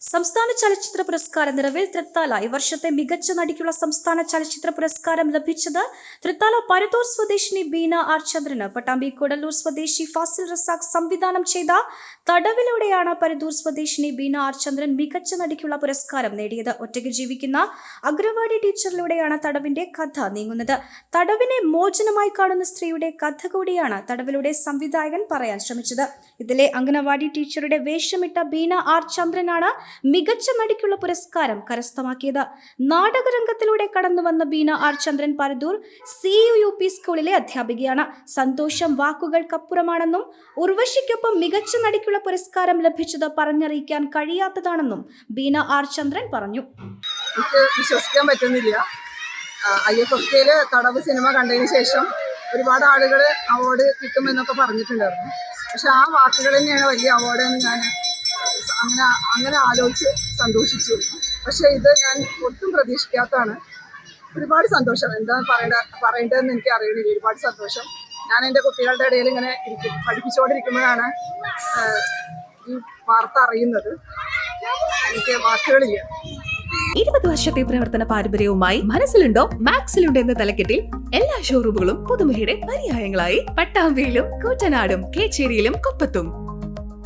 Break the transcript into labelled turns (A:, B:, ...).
A: സംസ്ഥാന ചലച്ചിത്ര പുരസ്കാര നിറവിൽ തൃത്താല. ഈ വർഷത്തെ മികച്ച നടിക്കുള്ള സംസ്ഥാന ചലച്ചിത്ര പുരസ്കാരം ലഭിച്ചത് തൃത്താല പരത്തൂർ സ്വദേശിനി ബീന ആർ ചന്ദ്രന് പട്ടാമ്പി കൊടല്ലൂർ സ്വദേശി ഫാസിൽ റസാഖ് സംവിധാനം ചെയ്ത തടവിലൂടെയാണ് പരത്തൂർ സ്വദേശിനി ബീന ആർ ചന്ദ്രൻ മികച്ച നടിക്കുള്ള പുരസ്കാരം നേടിയത്. ഒറ്റയ്ക്ക് ജീവിക്കുന്ന അഗ്രവാടി ടീച്ചറിലൂടെയാണ് തടവിന്റെ കഥ നീങ്ങുന്നത്. തടവിനെ മോചനമായി കാണുന്ന സ്ത്രീയുടെ കഥ കൂടിയാണ് തടവിലൂടെ സംവിധായകൻ പറയാൻ ശ്രമിച്ചത്. ഇതിലെ അംഗനവാടി ടീച്ചറുടെ വേഷമിട്ട ബീന ആർ ചന്ദ്രനാണ് മികച്ച നടിക്കുള്ള പുരസ്കാരം കരസ്ഥമാക്കിയത്. നാടകരംഗത്തിലൂടെ കടന്നു വന്ന Beena R Chandran Paradur C U P സ്കൂളിലെ അധ്യാപികയാണ്. സന്തോഷം വാക്കുകൾക്കപ്പുറമാണെന്നും ഉർവശിക്കൊപ്പം മികച്ച നടിക്കുള്ള പുരസ്കാരം ലഭിച്ചത് പറഞ്ഞറിയിക്കാൻ കഴിയാത്തതാണെന്നും ബീന ആർ ചന്ദ്രൻ പറഞ്ഞു.
B: വിശ്വസിക്കാൻ പറ്റുന്നില്ല. ഐ എഫ് എഫ് കെയിൽ തടവ് സിനിമ കണ്ടതിന് ശേഷം ഒരുപാട് ആളുകൾ അവാർഡ് കിട്ടുമെന്നൊക്കെ പറഞ്ഞിട്ടുണ്ടായിരുന്നു. പക്ഷെ ആ വാക്കുകൾ തന്നെയാണ് വലിയ അവാർഡ് എന്ന് ഞാൻ അങ്ങനെ അങ്ങനെ ആലോചിച്ച് സന്തോഷിച്ചു. പക്ഷെ ഇത് ഞാൻ ഒട്ടും പ്രതീക്ഷിക്കാത്തതാണ്. ഒരുപാട് സന്തോഷം. എന്താ പറയേണ്ട പറയേണ്ടതെന്ന് എനിക്ക് അറിയണില്ല. ഒരുപാട് സന്തോഷം. ഞാൻ എന്റെ കുട്ടികളുടെ ഇടയിൽ ഇങ്ങനെ ഇരിക്കും പഠിപ്പിച്ചുകൊണ്ടിരിക്കുമ്പോഴാണ് ഈ വാർത്ത അറിയുന്നത്. എനിക്ക് വാക്കുകളില്ല.
C: ഇരുപത് വർഷത്തെ പ്രവർത്തന പാരമ്പര്യവുമായി മനസ്സിലുണ്ടോ? മാക്സിലുണ്ടോ എന്ന തലക്കെട്ടിൽ എല്ലാ ഷോറൂമുകളും പുതുമയുടെ പര്യായങ്ങളായി. പട്ടാമ്പിയിലും കൂറ്റനാടും കേച്ചേരിയിലും കൊപ്പത്തും.